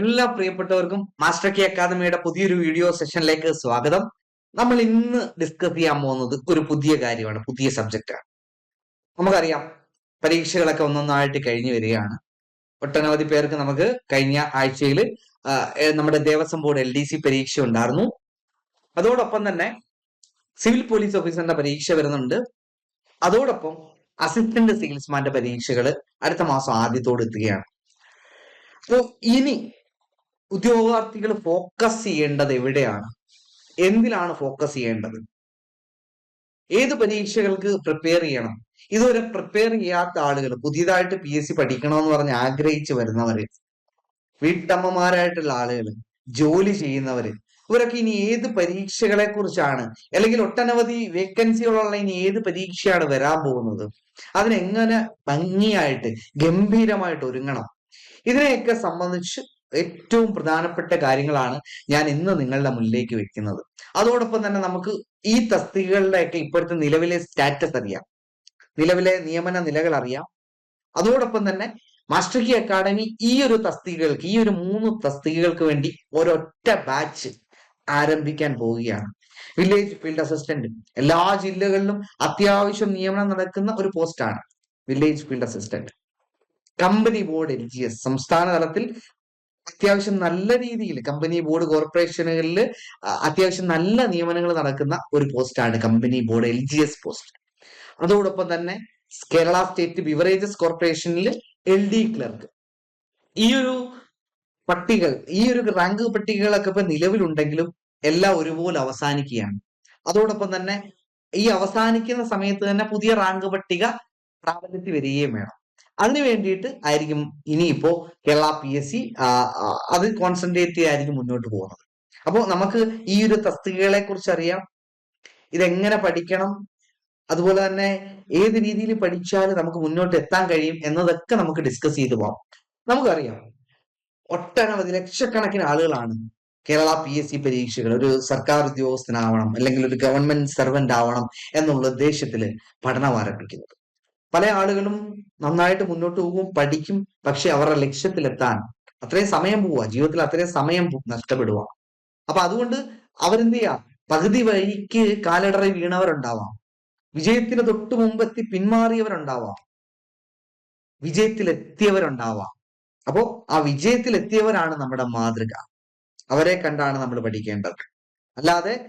എല്ലാ പ്രിയപ്പെട്ടവർക്കും master K അക്കാദമിയുടെ പുതിയൊരു വീഡിയോ സെഷനിലേക്ക് സ്വാഗതം. നമ്മൾ ഇന്ന് ഡിസ്കസ് ചെയ്യാൻ പോകുന്നത് ഒരു പുതിയ കാര്യമാണ് പുതിയ സബ്ജക്റ്റാണ് നമുക്കറിയാം പരീക്ഷകളൊക്കെ ഒന്നൊന്നായിട്ട് കഴിഞ്ഞു വരികയാണ്. ഒട്ടനവധി പേർക്ക് നമുക്ക് കഴിഞ്ഞ ആഴ്ചയിൽ നമ്മുടെ Devaswom board L D C പരീക്ഷ ഉണ്ടായിരുന്നു. അതോടൊപ്പം തന്നെ സിവിൽ പോലീസ് ഓഫീസറിന്റെ പരീക്ഷ വരുന്നുണ്ട്. അതോടൊപ്പം അസിസ്റ്റന്റ് സെയിൽസ്മാന്റെ പരീക്ഷകൾ അടുത്ത മാസം ആദ്യത്തോട് എത്തുകയാണ്. അപ്പോ ഇനി ഉദ്യോഗാർത്ഥികൾ ഫോക്കസ് ചെയ്യേണ്ടത് എവിടെയാണ്? എന്തിലാണ് ഫോക്കസ് ചെയ്യേണ്ടത്? ഏത് പരീക്ഷകൾക്ക് പ്രിപ്പയർ ചെയ്യണം? ഇതുവരെ പ്രിപ്പയർ ചെയ്യാത്ത ആളുകൾ പുതിയതായിട്ട് പി എസ് സി പഠിക്കണമെന്ന് പറഞ്ഞ് ആഗ്രഹിച്ചു വരുന്നവര് വീട്ടമ്മമാരായിട്ടുള്ള ആളുകൾ ജോലി ചെയ്യുന്നവര് ഇവരൊക്കെ ഇനി ഏത് പരീക്ഷകളെ കുറിച്ചാണ് അല്ലെങ്കിൽ ഒട്ടനവധി വേക്കൻസികളുള്ള ഇനി ഏത് പരീക്ഷയാണ് വരാൻ പോകുന്നത്? അതിനെങ്ങനെ ഭംഗിയായിട്ട് ഗംഭീരമായിട്ട് ഒരുങ്ങണം? ഇതിനെയൊക്കെ സംബന്ധിച്ച് ഏറ്റവും പ്രധാനപ്പെട്ട കാര്യങ്ങളാണ് ഞാൻ ഇന്ന് നിങ്ങളുടെ മുന്നിലേക്ക് വെക്കുന്നത്. അതോടൊപ്പം തന്നെ നമുക്ക് ഈ തസ്തികകളുടെയൊക്കെ ഇപ്പോഴത്തെ നിലവിലെ സ്റ്റാറ്റസ് അറിയാം. നിലവിലെ നിയമന നിലകൾ അറിയാം. അതോടൊപ്പം തന്നെ മാസ്റ്റർ കി അക്കാഡമി ഈ ഒരു തസ്തികകൾക്ക് ഈ ഒരു മൂന്ന് തസ്തികകൾക്ക് വേണ്ടി ഒരൊറ്റ ബാച്ച് ആരംഭിക്കാൻ പോവുകയാണ്. വില്ലേജ് ഫീൽഡ് അസിസ്റ്റന്റ് എല്ലാ ജില്ലകളിലും അത്യാവശ്യം നിയമനം നടക്കുന്ന ഒരു പോസ്റ്റാണ് village field assistant. Company board L G S സംസ്ഥാന തലത്തിൽ അത്യാവശ്യം നല്ല രീതിയിൽ കമ്പനി ബോർഡ് കോർപ്പറേഷനുകളിൽ അത്യാവശ്യം നല്ല നിയമനങ്ങൾ നടക്കുന്ന ഒരു പോസ്റ്റാണ് company board L G S post അതോടൊപ്പം തന്നെ കേരള സ്റ്റേറ്റ് ബിവറേജസ് കോർപ്പറേഷനിൽ എൽ ഡി ക്ലർക്ക് ഈ ഒരു പട്ടികൾ ഈ ഒരു റാങ്ക് പട്ടികകളൊക്കെ ഇപ്പൊ നിലവിലുണ്ടെങ്കിലും എല്ലാം ഒരുപോലെ അവസാനിക്കുകയാണ്. അതോടൊപ്പം തന്നെ ഈ അവസാനിക്കുന്ന സമയത്ത് തന്നെ പുതിയ റാങ്ക് പട്ടിക പ്രാബല്യത്തിൽ വരികയും വേണം. അതിനു വേണ്ടിയിട്ട് ആയിരിക്കും ഇനിയിപ്പോ കേരള പി എസ് സി അത് കോൺസെൻട്രേറ്റ് ചെയ്യായിരിക്കും മുന്നോട്ട് പോകുന്നത്. അപ്പോൾ നമുക്ക് ഈ ഒരു തസ്തികകളെ കുറിച്ച് അറിയാം. ഇതെങ്ങനെ പഠിക്കണം? അതുപോലെ തന്നെ ഏത് രീതിയിൽ പഠിച്ചാൽ നമുക്ക് മുന്നോട്ട് എത്താൻ കഴിയും എന്നതൊക്കെ നമുക്ക് ഡിസ്കസ് ചെയ്തു പോകാം നമുക്കറിയാം. ഒട്ടനവധി ലക്ഷക്കണക്കിന് ആളുകളാണ് കേരള പി എസ് സി പരീക്ഷകൾ ഒരു സർക്കാർ ഉദ്യോഗസ്ഥനാവണം അല്ലെങ്കിൽ ഒരു ഗവൺമെന്റ് സർവന്റ് ആവണം എന്നുള്ള ഉദ്ദേശത്തിൽ പഠനം ആരംഭിക്കുന്നത്. പല ആളുകളും നന്നായിട്ട് മുന്നോട്ട് പോകും പഠിക്കും പക്ഷെ അവരുടെ ലക്ഷ്യത്തിലെത്താൻ അത്രയും സമയം പോവുക ജീവിതത്തിൽ അത്രയും സമയം നഷ്ടപ്പെടുക. അപ്പൊ അതുകൊണ്ട് അവരെന്ത് ചെയ്യാ? പകുതി വഴിക്ക് കാലിടറി വീണവരുണ്ടാവാം. വിജയത്തിന് തൊട്ട് മുമ്പെത്തി പിന്മാറിയവരുണ്ടാവാം. വിജയത്തിലെത്തിയവരുണ്ടാവാം. അപ്പോ ആ വിജയത്തിലെത്തിയവരാണ് നമ്മുടെ മാതൃക. അവരെ കണ്ടാണ് നമ്മൾ പഠിക്കേണ്ടത്. അല്ലാതെ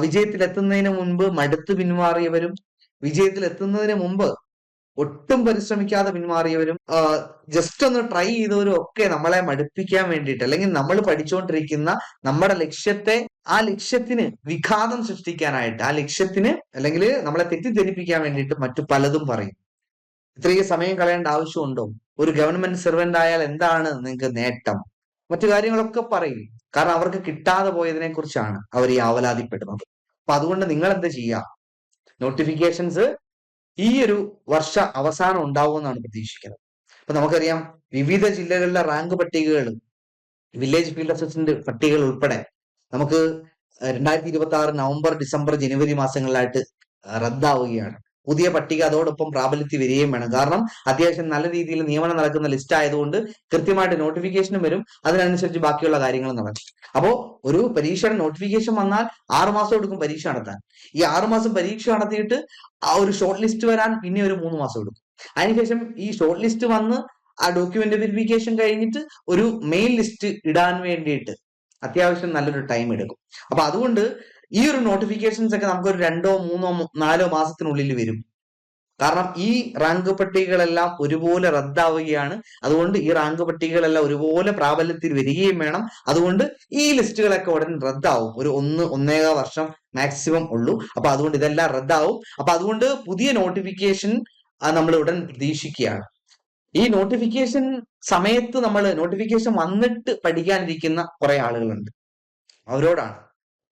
വിജയത്തിലെത്തുന്നതിന് മുൻപ് മടുത്ത് പിന്മാറിയവരും വിജയത്തിലെത്തുന്നതിന് മുമ്പ് ഒട്ടും പരിശ്രമിക്കാതെ പിന്മാറിയവരും ജസ്റ്റ് ഒന്ന് ട്രൈ ചെയ്തവരും ഒക്കെ നമ്മളെ മടുപ്പിക്കാൻ വേണ്ടിയിട്ട് അല്ലെങ്കിൽ നമ്മൾ പഠിച്ചുകൊണ്ടിരിക്കുന്ന നമ്മുടെ ലക്ഷ്യത്തെ ആ ലക്ഷ്യത്തിന് വിഘാതം സൃഷ്ടിക്കാനായിട്ട് ആ ലക്ഷ്യത്തിന് അല്ലെങ്കിൽ നമ്മളെ തെറ്റിദ്ധരിപ്പിക്കാൻ വേണ്ടിയിട്ട് മറ്റു പലതും പറയും. ഇത്രയും സമയം കളയേണ്ട ആവശ്യമുണ്ടോ? ഒരു ഗവൺമെന്റ് സെർവന്റ് ആയാൽ എന്താണ് നിങ്ങൾക്ക് നേട്ടം? മറ്റു കാര്യങ്ങളൊക്കെ പറയും. കാരണം അവർക്ക് കിട്ടാതെ പോയതിനെ കുറിച്ചാണ് അവർ ഈ ആവലാതിപ്പെടുന്നത്. അപ്പൊ അതുകൊണ്ട് നിങ്ങൾ എന്ത് ചെയ്യുക? നോട്ടിഫിക്കേഷൻസ് ഈ ഒരു വർഷ അവസാനം ഉണ്ടാവുമെന്നാണ് പ്രതീക്ഷിക്കുന്നത്. അപ്പൊ നമുക്കറിയാം വിവിധ ജില്ലകളിലെ റാങ്ക് പട്ടികകൾ വില്ലേജ് ഫീൽഡ് അസിസ്റ്റന്റ് പട്ടികകൾ ഉൾപ്പെടെ നമുക്ക് രണ്ടായിരത്തി ഇരുപത്തി ആറ് നവംബർ ഡിസംബർ ജനുവരി മാസങ്ങളിലായിട്ട് റദ്ദാവുകയാണ്. പുതിയ പട്ടിക അതോടൊപ്പം പ്രാബല്യത്തിൽ വരികയും വേണം. കാരണം അത്യാവശ്യം നല്ല രീതിയിൽ നിയമനം നടക്കുന്ന ലിസ്റ്റ് ആയതുകൊണ്ട് കൃത്യമായിട്ട് നോട്ടിഫിക്കേഷനും വരും. അതിനനുസരിച്ച് ബാക്കിയുള്ള കാര്യങ്ങൾ നടക്കും. അപ്പോ ഒരു പരീക്ഷയുടെ നോട്ടിഫിക്കേഷൻ വന്നാൽ ആറുമാസം എടുക്കും പരീക്ഷ നടത്താൻ. ഈ ആറുമാസം പരീക്ഷ നടത്തിയിട്ട് ആ ഒരു ഷോർട്ട് ലിസ്റ്റ് വരാൻ പിന്നെ ഒരു മൂന്ന് മാസം എടുക്കും. അതിനുശേഷം ഈ ഷോർട്ട് ലിസ്റ്റ് വന്ന് ആ ഡോക്യുമെന്റ് വെരിഫിക്കേഷൻ കഴിഞ്ഞിട്ട് ഒരു മെയിൻ ലിസ്റ്റ് ഇടാൻ വേണ്ടിയിട്ട് അത്യാവശ്യം നല്ലൊരു ടൈം എടുക്കും. അപ്പൊ അതുകൊണ്ട് ഈ ഒരു നോട്ടിഫിക്കേഷൻസ് ഒക്കെ നമുക്ക് ഒരു രണ്ടോ മൂന്നോ നാലോ മാസത്തിനുള്ളിൽ വരും. കാരണം ഈ റാങ്ക് പട്ടികകളെല്ലാം ഒരുപോലെ റദ്ദാവുകയാണ്. അതുകൊണ്ട് ഈ റാങ്ക് പട്ടികകളെല്ലാം ഒരുപോലെ പ്രാബല്യത്തിൽ വരികയും വേണം. അതുകൊണ്ട് ഈ ലിസ്റ്റുകളൊക്കെ ഉടൻ റദ്ദാവും. ഒരു ഒന്ന് ഒന്നേക വർഷം മാക്സിമം ഉള്ളൂ. അപ്പൊ അതുകൊണ്ട് ഇതെല്ലാം റദ്ദാവും. അപ്പൊ അതുകൊണ്ട് പുതിയ നോട്ടിഫിക്കേഷൻ നമ്മൾ ഉടൻ പ്രതീക്ഷിക്കുകയാണ്. ഈ നോട്ടിഫിക്കേഷൻ സമയത്ത് നമ്മൾ നോട്ടിഫിക്കേഷൻ വന്നിട്ട് പഠിക്കാനിരിക്കുന്ന കുറെ ആളുകളുണ്ട്. അവരോടാണ്.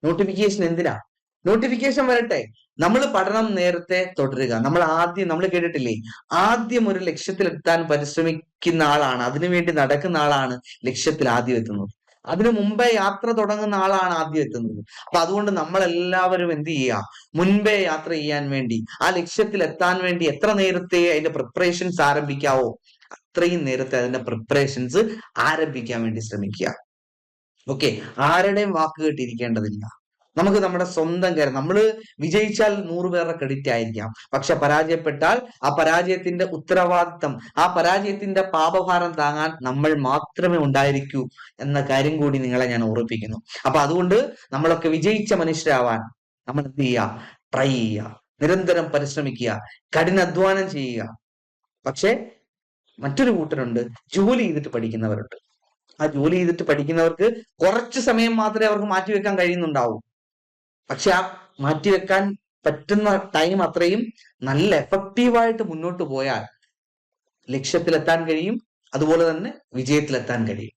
നോട്ടിഫിക്കേഷൻ എന്തിനാ? നോട്ടിഫിക്കേഷൻ വരട്ടെ. നമ്മൾ പഠനം നേരത്തെ തുടരുക. നമ്മൾ ആദ്യം നമ്മൾ കേട്ടിട്ടില്ലേ? ആദ്യം ഒരു ലക്ഷ്യത്തിലെത്താൻ പരിശ്രമിക്കുന്ന ആളാണ്. അതിനുവേണ്ടി നടക്കുന്ന ആളാണ് ലക്ഷ്യത്തിൽ ആദ്യം എത്തുന്നത്. അതിനു മുമ്പേ യാത്ര തുടങ്ങുന്ന ആളാണ് ആദ്യം എത്തുന്നത്. അപ്പൊ അതുകൊണ്ട് നമ്മൾ എല്ലാവരും എന്ത് ചെയ്യുക? മുൻപേ യാത്ര ചെയ്യാൻ വേണ്ടി. ആ ലക്ഷ്യത്തിൽ എത്താൻ വേണ്ടി എത്ര നേരത്തെ അതിന്റെ പ്രിപ്പറേഷൻസ് ആരംഭിക്കാവോ അത്രയും നേരത്തെ അതിന്റെ പ്രിപ്പറേഷൻസ് ആരംഭിക്കാൻ വേണ്ടി ശ്രമിക്കുക. ഓക്കെ ആരുടെയും വാക്ക് കേട്ടിരിക്കേണ്ടതില്ല. നമുക്ക് നമ്മുടെ സ്വന്തം കാര്യം നമ്മൾ വിജയിച്ചാൽ നൂറ് പേരുടെ ക്രെഡിറ്റ് ആയിരിക്കാം. പക്ഷെ പരാജയപ്പെട്ടാൽ ആ പരാജയത്തിന്റെ ഉത്തരവാദിത്തം ആ പരാജയത്തിന്റെ പാപഭാരം താങ്ങാൻ നമ്മൾ മാത്രമേ ഉണ്ടായിരിക്കൂ എന്ന കാര്യം കൂടി നിങ്ങളെ ഞാൻ ഓർപ്പിക്കുന്നു അപ്പൊ അതുകൊണ്ട് നമ്മളൊക്കെ വിജയിച്ച മനുഷ്യരാവാൻ നമ്മൾ എന്ത് ചെയ്യുക? ട്രൈ ചെയ്യുക. നിരന്തരം പരിശ്രമിക്കുക. കഠിനാധ്വാനം ചെയ്യുക. പക്ഷെ മറ്റൊരു കൂട്ടരുണ്ട്. ജോലി ചെയ്തിട്ട് പഠിക്കുന്നവരുണ്ട്. ആ ജോലി ചെയ്തിട്ട് പഠിക്കുന്നവർക്ക് കുറച്ച് സമയം മാത്രമേ അവർക്ക് മാറ്റിവെക്കാൻ കഴിയുന്നുണ്ടാവൂ. പക്ഷെ ആ മാറ്റിവെക്കാൻ പറ്റുന്ന ടൈം അത്രയും നല്ല എഫക്റ്റീവായിട്ട് മുന്നോട്ട് പോയാൽ ലക്ഷ്യത്തിലെത്താൻ കഴിയും അതുപോലെ തന്നെ വിജയത്തിലെത്താൻ കഴിയും.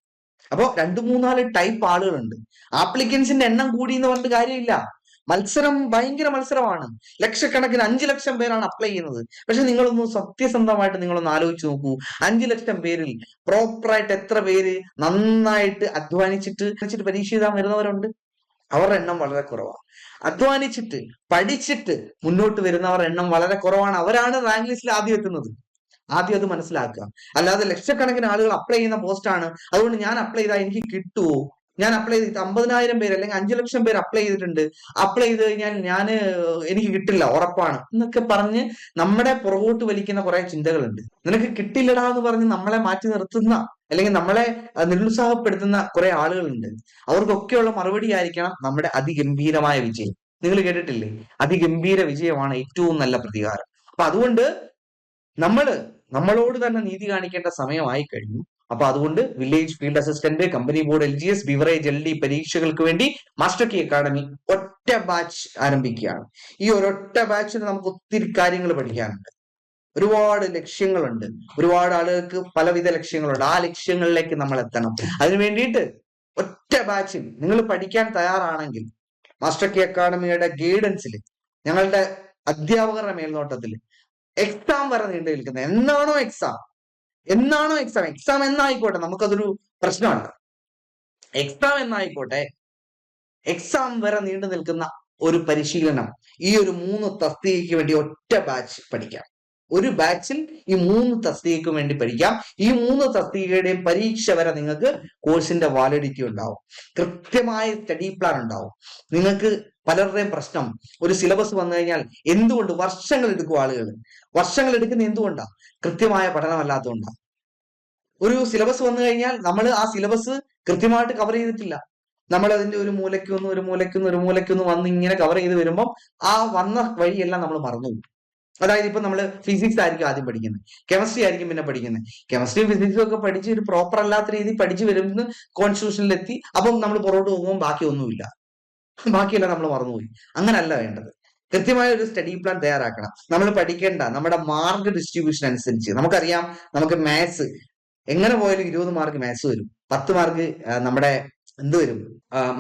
അപ്പോൾ രണ്ടു മൂന്നാൽ ടൈപ്പ് ആളുകളുണ്ട്. ആപ്ലിക്കൻസിന്റെ എണ്ണം കൂടി എന്ന് പറഞ്ഞിട്ട് കാര്യമില്ല. മത്സരം ഭയങ്കര മത്സരമാണ്. ലക്ഷക്കണക്കിന് അഞ്ചു ലക്ഷം പേരാണ് അപ്ലൈ ചെയ്യുന്നത്. പക്ഷെ നിങ്ങളൊന്ന് സത്യസന്ധമായിട്ട് നിങ്ങളൊന്ന് ആലോചിച്ച് നോക്കൂ. അഞ്ചു ലക്ഷം പേരിൽ പ്രോപ്പറായിട്ട് എത്ര പേര് നന്നായിട്ട് അധ്വാനിച്ചിട്ട് പരീക്ഷ എഴുതാൻ വരുന്നവരുണ്ട്? അവരുടെ എണ്ണം വളരെ കുറവാണ് അധ്വാനിച്ചിട്ട് പഠിച്ചിട്ട് മുന്നോട്ട് വരുന്നവരുടെ എണ്ണം വളരെ കുറവാണ്. അവരാണ് റാങ്ക് ലിസ്റ്റിൽ ആദ്യം എത്തുന്നത്. ആദ്യം അത് മനസ്സിലാക്കുക. അല്ലാതെ ലക്ഷക്കണക്കിന് ആളുകൾ അപ്ലൈ ചെയ്യുന്ന പോസ്റ്റാണ് അതുകൊണ്ട് ഞാൻ അപ്ലൈ ചെയ്താൽ എനിക്ക് കിട്ടുമോ ഞാൻ അപ്ലൈ ചെയ്ത് അമ്പതിനായിരം പേര് അല്ലെങ്കിൽ അഞ്ചു ലക്ഷം പേര് അപ്ലൈ ചെയ്തിട്ടുണ്ട്. അപ്ലൈ ചെയ്ത് കഴിഞ്ഞാൽ ഞാൻ എനിക്ക് കിട്ടില്ല ഉറപ്പാണ്. എന്നൊക്കെ പറഞ്ഞ് നമ്മുടെ പുറകോട്ട് വലിക്കുന്ന കുറെ ചിന്തകളുണ്ട്. നിനക്ക് കിട്ടില്ലടാ എന്ന് പറഞ്ഞ് നമ്മളെ മാറ്റി നിർത്തുന്ന അല്ലെങ്കിൽ നമ്മളെ നിരുത്സാഹപ്പെടുത്തുന്ന കുറെ ആളുകളുണ്ട്. അവർക്കൊക്കെയുള്ള മറുപടി ആയിരിക്കണം നമ്മുടെ അതിഗംഭീരമായ വിജയം. നിങ്ങൾ കേട്ടിട്ടില്ലേ? അതിഗംഭീര വിജയമാണ് ഏറ്റവും നല്ല പ്രതികാരം. അപ്പൊ അതുകൊണ്ട് നമ്മൾ നമ്മളോട് തന്നെ നീതി കാണിക്കേണ്ട സമയമായി കഴിഞ്ഞു അപ്പൊ അതുകൊണ്ട് village field assistant company board L G S beverage L D പരീക്ഷകൾക്ക് വേണ്ടി മാസ്റ്റർ കി അക്കാഡമി ഒറ്റ ബാച്ച് ആരംഭിക്കുകയാണ്. ഈ ഒരൊറ്റ ബാച്ചിൽ നമുക്ക് ഒത്തിരി കാര്യങ്ങൾ പഠിക്കാനുണ്ട്. ഒരുപാട് ലക്ഷ്യങ്ങളുണ്ട്. ഒരുപാട് ആളുകൾക്ക് പലവിധ ലക്ഷ്യങ്ങളുണ്ട്. ആ ലക്ഷ്യങ്ങളിലേക്ക് നമ്മൾ എത്തണം. അതിനു വേണ്ടിയിട്ട് ഒറ്റ ബാച്ചിൽ നിങ്ങൾ പഠിക്കാൻ തയ്യാറാണെങ്കിൽ മാസ്റ്റർ കി അക്കാഡമിയുടെ ഗൈഡൻസിൽ ഞങ്ങളുടെ അധ്യാപകരുടെ മേൽനോട്ടത്തിൽ എക്സാം വരെ നീണ്ടു നിൽക്കുന്നത് എന്താണോ എക്സാം എന്നാണോ എക്സാം എക്സാം എന്നായിക്കോട്ടെ നമുക്കതൊരു പ്രശ്നമല്ല എക്സാം എന്നായിക്കോട്ടെ എക്സാം വരെ നീണ്ടു നിൽക്കുന്ന ഒരു പരിശീലനം ഈ ഒരു മൂന്ന് തസ്തികയ്ക്ക് വേണ്ടി ഒറ്റ ബാച്ച് പഠിക്കാം. ഒരു ബാച്ചിൽ ഈ മൂന്ന് തസ്തികയ്ക്ക് വേണ്ടി പഠിക്കാം. ഈ മൂന്ന് തസ്തികയുടെയും പരീക്ഷ വരെ നിങ്ങൾക്ക് കോഴ്സിന്റെ വാലിഡിറ്റി ഉണ്ടാവും. കൃത്യമായ സ്റ്റഡി പ്ലാൻ ഉണ്ടാവും. നിങ്ങൾക്ക് പലരുടെയും പ്രശ്നം ഒരു സിലബസ് വന്നു കഴിഞ്ഞാൽ എന്തുകൊണ്ട് വർഷങ്ങൾ എടുക്കും ആളുകൾ വർഷങ്ങൾ എടുക്കുന്ന എന്തുകൊണ്ടാണ് കൃത്യമായ പഠനമല്ലാത്തതുകൊണ്ടാണ് ഒരു സിലബസ് വന്നു കഴിഞ്ഞാൽ നമ്മൾ ആ സിലബസ് കൃത്യമായിട്ട് കവർ ചെയ്തിട്ടില്ല. നമ്മൾ അതിന്റെ ഒരു മൂലയ്ക്കൊന്ന് ഒരു മൂലയ്ക്കൊന്ന് ഒരു മൂലയ്ക്കൊന്ന് വന്ന് ഇങ്ങനെ കവർ ചെയ്ത് വരുമ്പോൾ ആ വന്ന വഴിയെല്ലാം നമ്മൾ മറന്നുപോകും. അതായത് ഇപ്പൊ നമ്മൾ ഫിസിക്സ് ആയിരിക്കും ആദ്യം പഠിക്കുന്നത് കെമിസ്ട്രി ആയിരിക്കും പിന്നെ പഠിക്കുന്നത് കെമിസ്ട്രിയും ഫിസിക്സും ഒക്കെ പഠിച്ച് ഒരു പ്രോപ്പർ അല്ലാത്ത രീതി പഠിച്ചു വരുന്ന കോൺസ്റ്റിറ്റ്യൂഷനിലെത്തി അപ്പം നമ്മൾ പുറകോട്ട് പോകുമ്പോൾ ബാക്കി ഒന്നുമില്ല. ബാക്കിയെല്ലാം നമ്മൾ മറന്നുപോയി. അങ്ങനല്ല വേണ്ടത്. കൃത്യമായ ഒരു സ്റ്റഡി പ്ലാൻ തയ്യാറാക്കണം. നമ്മൾ പഠിക്കേണ്ട നമ്മുടെ മാർക്ക് ഡിസ്ട്രിബ്യൂഷൻ അനുസരിച്ച്. നമുക്കറിയാം നമുക്ക് മാത്സ് എങ്ങനെ പോയാലും ഇരുപത് മാർക്ക് മാത്സ് വരും. പത്ത് മാർക്ക് നമ്മുടെ എന്ത് വരും?